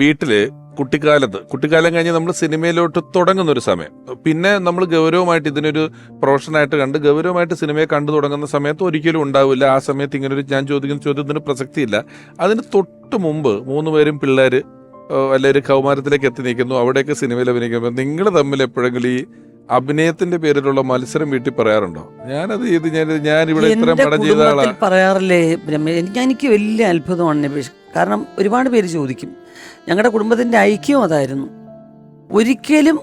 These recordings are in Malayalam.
വീട്ടിൽ കുട്ടിക്കാലത്ത് കുട്ടിക്കാലം കഴിഞ്ഞ് നമ്മൾ സിനിമയിലോട്ട് തുടങ്ങുന്ന ഒരു സമയം. പിന്നെ നമ്മൾ ഗൗരവമായിട്ട് ഇതിനൊരു പ്രൊഫഷനായിട്ട് കണ്ട് ഗൗരവമായിട്ട് സിനിമയെ കണ്ടു തുടങ്ങുന്ന സമയത്ത് ഒരിക്കലും ഉണ്ടാവില്ല. ആ സമയത്ത് ഇങ്ങനെ ഒരു ഞാൻ ചോദിക്കുന്ന ചോദ്യത്തിന് പ്രസക്തിയില്ല. അതിന് തൊട്ട് മുമ്പ് മൂന്ന് പേരും പിള്ളേര് അല്ലെ ഒരു കൗമാരത്തിലേക്ക് എത്തി നിൽക്കുന്നു. അവിടെയൊക്കെ സിനിമയിൽ അഭിനയിക്കുമ്പോൾ നിങ്ങൾ തമ്മിൽ എപ്പോഴെങ്കിലും ഈ അഭിനയത്തിന്റെ പേരിലുള്ള മത്സരം വീട്ടിൽ പറയാറുണ്ടോ? ഞാനത് ഇത് ഞാൻ ഞാൻ ഇവിടെ ഇത്ര മട ചെയ്ത പറയാറില്ലേ എനിക്ക് വലിയ അത്ഭുതമാണ് കാരണം ഒരുപാട് പേര് ചോദിക്കും. ഞങ്ങളുടെ കുടുംബത്തിന്റെ ഐക്യം അതായിരുന്നു. ഒരിക്കലും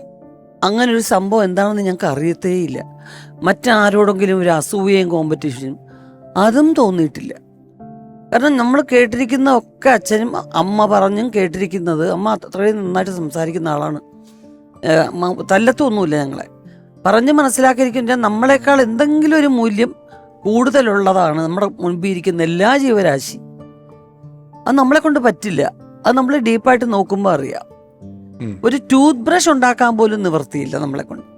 അങ്ങനൊരു സംഭവം എന്താണെന്ന് ഞങ്ങൾക്ക് അറിയത്തേയില്ല. മറ്റാരോടെങ്കിലും ഒരു അസൂയയും കോമ്പറ്റീഷനും അതും തോന്നിയിട്ടില്ല. കാരണം നമ്മൾ കേട്ടിരിക്കുന്ന ഒക്കെ അച്ഛനും അമ്മ പറഞ്ഞും കേട്ടിരിക്കുന്നത് അമ്മ അത്രയും നന്നായിട്ട് സംസാരിക്കുന്ന ആളാണ്. തല്ലത്തൊന്നുമില്ല ഞങ്ങളെ. പറഞ്ഞ് മനസ്സിലാക്കിയിരിക്കുന്ന നമ്മളെക്കാൾ എന്തെങ്കിലും ഒരു മൂല്യം കൂടുതലുള്ളതാണ് നമ്മുടെ മുൻപിൽ ഇരിക്കുന്ന എല്ലാ ജീവരാശി അത് നമ്മളെ കൊണ്ട് പറ്റില്ല. അത് നമ്മൾ ഡീപ്പായിട്ട് നോക്കുമ്പോൾ അറിയാം. ഒരു ടൂത്ത് ബ്രഷ് ഉണ്ടാക്കാൻ പോലും നിവർത്തിയില്ല നമ്മളെ കൊണ്ട്.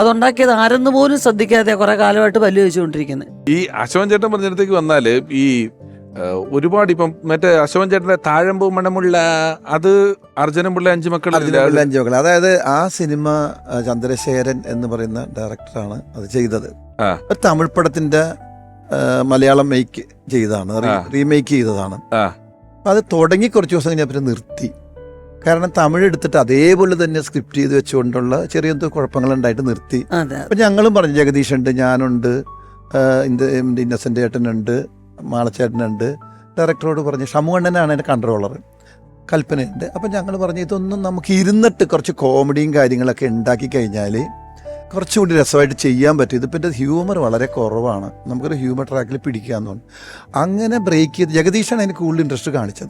അതുണ്ടാക്കിയത് ആരെന്ന് പോലും ശ്രദ്ധിക്കാതെ കുറെ കാലമായിട്ട് പല്ല് വെച്ചുകൊണ്ടിരിക്കുന്നത് ഈ അശോകൻ ചേട്ടൻ പറഞ്ഞിടത്തേക്ക് വന്നാൽ ഈ ഒരുപാട് ഇപ്പം മറ്റേ അശോകൻ ചേട്ടന്റെ താഴമ്പൂ മണമുള്ള അത് അർജുനം പിള്ള അഞ്ചു മക്കൾ അഞ്ചു മക്കൾ അതായത് ആ സിനിമ ചന്ദ്രശേഖരൻ എന്ന് പറയുന്ന ഡയറക്ടറാണ് അത് ചെയ്തത്. ആ. തമിഴ് പടത്തിന്റെ മലയാളം മേക്ക് ചെയ്തതാണ്. റീമേക്ക് ചെയ്തതാണ്. അത് തുടങ്ങി കുറച്ച് ദിവസം കഴിഞ്ഞാൽ പിന്നെ നിർത്തി. കാരണം തമിഴ് എടുത്തിട്ട് അതേപോലെ തന്നെ സ്ക്രിപ്റ്റ് ചെയ്ത് വെച്ചുകൊണ്ടുള്ള ചെറിയ എന്തോ കുഴപ്പങ്ങളുണ്ടായിട്ട് നിർത്തി. അപ്പം ഞങ്ങളും പറഞ്ഞു ജഗദീഷ് ഉണ്ട് ഞാനുണ്ട് ഇന്നസെന്റ് ഏട്ടനുണ്ട് മാളച്ചേട്ടനുണ്ട്. ഡയറക്ടറോട് പറഞ്ഞു ഷമുവണ്ണനാണ് എന്റെ കൺട്രോളർ കൽപ്പനയുണ്ട്. അപ്പം ഞങ്ങൾ പറഞ്ഞു ഇതൊന്നും നമുക്ക് ഇരുന്നിട്ട് കുറച്ച് കോമഡിയും കാര്യങ്ങളൊക്കെ ഉണ്ടാക്കി കഴിഞ്ഞാൽ കുറച്ചുകൂടി രസമായിട്ട് ചെയ്യാൻ പറ്റും. ഇതിപ്പോൾ എന്റെ ഹ്യൂമർ വളരെ കുറവാണ്. നമുക്കൊരു ഹ്യൂമർ ട്രാക്കിൽ പിടിക്കാമെന്ന് തോന്നുന്നു. അങ്ങനെ ബ്രേക്ക് ചെയ്ത് ജഗദീഷാണ് എനിക്ക് കൂടുതൽ ഇൻട്രസ്റ്റ് കാണിച്ചത്.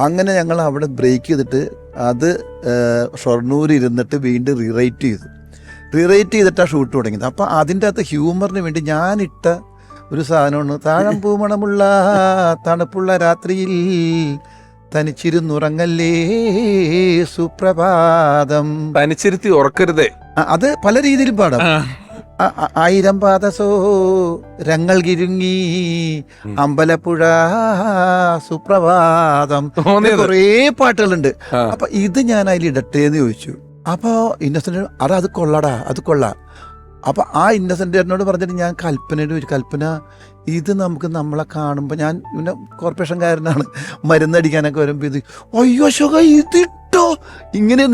അങ്ങനെ ഞങ്ങൾ അവിടെ ബ്രേക്ക് ചെയ്തിട്ട് അത് ഷൊർണൂർ ഇരുന്നിട്ട് വീണ്ടും റീറൈറ്റ് ചെയ്തു. റീറൈറ്റ് ചെയ്തിട്ടാണ് ഷൂട്ട് തുടങ്ങിയത്. അപ്പോൾ അതിന്റെ അകത്ത് ഹ്യൂമറിന് വേണ്ടി ഞാനിട്ട ഒരു സാധനമാണ്. താഴം പൂമണമുള്ള തണുപ്പുള്ള രാത്രിയിൽ തനിച്ചിരുന്നുറങ്ങല്ലേ സുപ്രഭാതം. തനിച്ചിരുത്തി ഉറക്കരുതേ. അത് പല രീതിയിൽ പാടാം. ആയിരം പാദസോ രങ്ങൾ കിരുങ്ങി. അമ്പലപ്പുഴ സുപ്രഭാതം. കുറേ പാട്ടുകളുണ്ട്. അപ്പൊ ഇത് ഞാൻ അതിൽ ഇടട്ടെ എന്ന് ചോദിച്ചു. അപ്പോ ഇന്നസെന്റ് അടാ അത് കൊള്ളടാ അത് കൊള്ളാം. അപ്പൊ ആ ഇന്നസെന്റ് എന്നോട് പറഞ്ഞിട്ട് ഞാൻ കൽപ്പനയുടെ ഒരു കൽപ്പന ഇത് നമുക്ക് നമ്മളെ കാണുമ്പോൾ ഞാൻ പിന്നെ കോർപ്പറേഷൻകാരനാണ് മരുന്നടിക്കാനൊക്കെ വരുമ്പോൾ ഇത് അയ്യോ ശുഖ ഇതിട്ടോ? ഇങ്ങനെ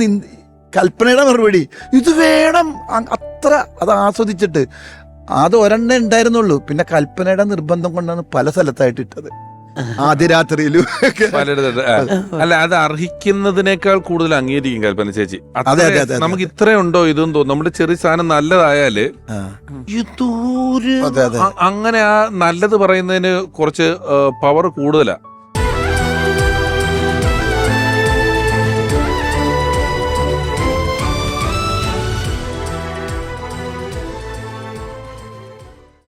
കൽപ്പനയുടെ മറുപടി ഇത് വേണം. അത്ര അത് ആസ്വദിച്ചിട്ട്. അത് ഒരെണ്ണേ ഉണ്ടായിരുന്നുള്ളൂ. പിന്നെ കൽപ്പനയുടെ നിർബന്ധം കൊണ്ടാണ് പല സ്ഥലത്തായിട്ട് ഇട്ടത്. ആദ്യ രാത്രിയിലും. ആ. അല്ല അത് അർഹിക്കുന്നതിനേക്കാൾ കൂടുതൽ അംഗീകരിക്കും കൽപ്പന ചേച്ചി നമുക്ക് അതെ, അതെ, അതെ, അതെ. നമുക്ക് ഇത്രയുണ്ടോ ഇതെന്ന് തോന്നും നമ്മുടെ ചെറിയ സാധനം നല്ലതായാൽ ആ. ഇതൊരു അതെ, അതെ. അ- അങ്ങനെ ആ നല്ലത് പറയുന്നതിന് കുറച്ച് പവർ കൂടുതലാ